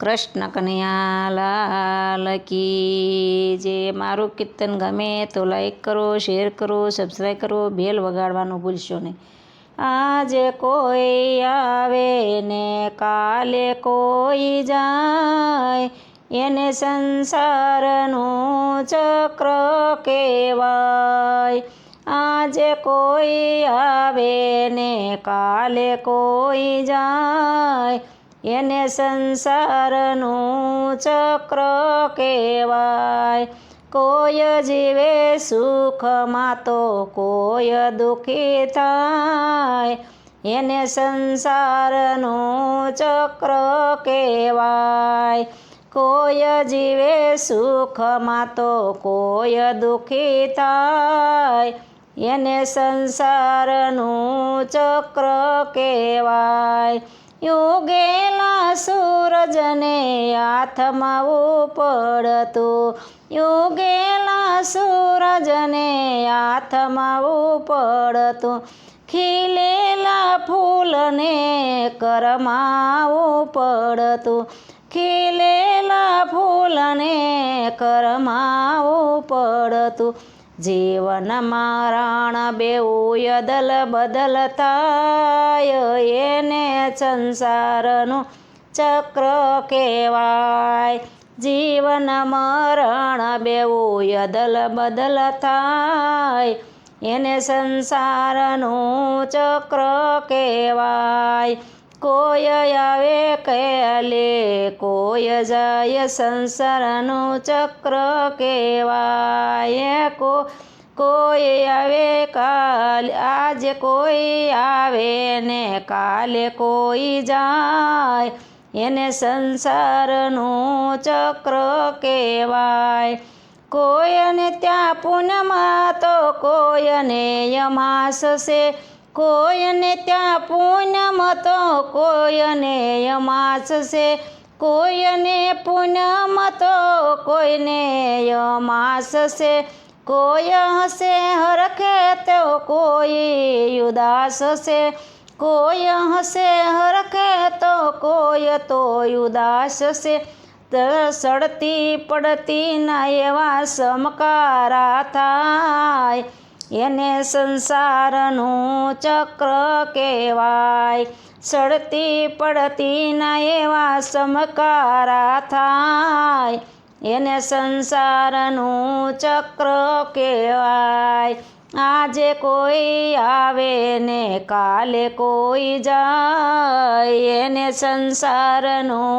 કૃષ્ણ કનૈયા લાલ કી જે મારું કીર્તન ગમે તો લાઈક કરો શેર કરો સબસ્ક્રાઈબ કરો બેલ વગાડવાનું ભૂલશો નહીં. આજે કોઈ આવે ને કાલે કોઈ જાય, એને સંસારનું ચક્ર કહેવાય. આજે કોઈ આવે ને કાલે કોઈ જાય એને સંસારનું ચક્ર કહેવાય. કોય જીવે સુખમાં તો કોય દુઃખી થાય. એને સંસારનું ચક્ર કહેવાય. કોય જીવે સુખમાં તો કોય દુઃખી થાય. એને સંસારનું ચક્ર કહેવાય. યુગેલા સૂરજને હાથમાં પડતું યોગેલા સૂરજને હાથમાં પડતું ખીલેલા ફૂલને કરમાવું પડતું ખીલેલા ફૂલને કરમાવું ઉપડતું. જીવન મારાણ બેઉ દલ બદલ એને સંસારનું ચક્ર કહેવાય. જીવન મરણ બેઉ દલ બદલ થાય, એને સંસારનું ચક્ર કહેવાય. કોઈ આવે કયાલે કોઈ જાય સંસારનું ચક્ર કહેવાય. કો, કોઈ આવે કાલ, આજે કોઈ આવે ને કાલે કોઈ જાય. એને સંસારનું ચક્ર કહેવાય. કોઈને ત્યાં પુનમાં તો કોઈને યમાસ છે. કોઈને ત્યાં પૂનમ તો કોઈને યમાસ છે. કોઈને પૂનમ તો કોઈને યમાસ છે. કોઈ હશે હરખે તો કોઈ ઉદાસ છે. કોઈ હશે હરખે તો કોઈ તો ઉદાસ છે. સડતી પડતી ના એવા સમકારા થાય. એને સંસારનું ચક્ર કહેવાય. સડતી પડતી ના એવા સમકારા થાય. એને સંસારનું ચક્ર કહેવાય. આજે કોઈ આવે ને કાલે કોઈ જાય. એને સંસારનું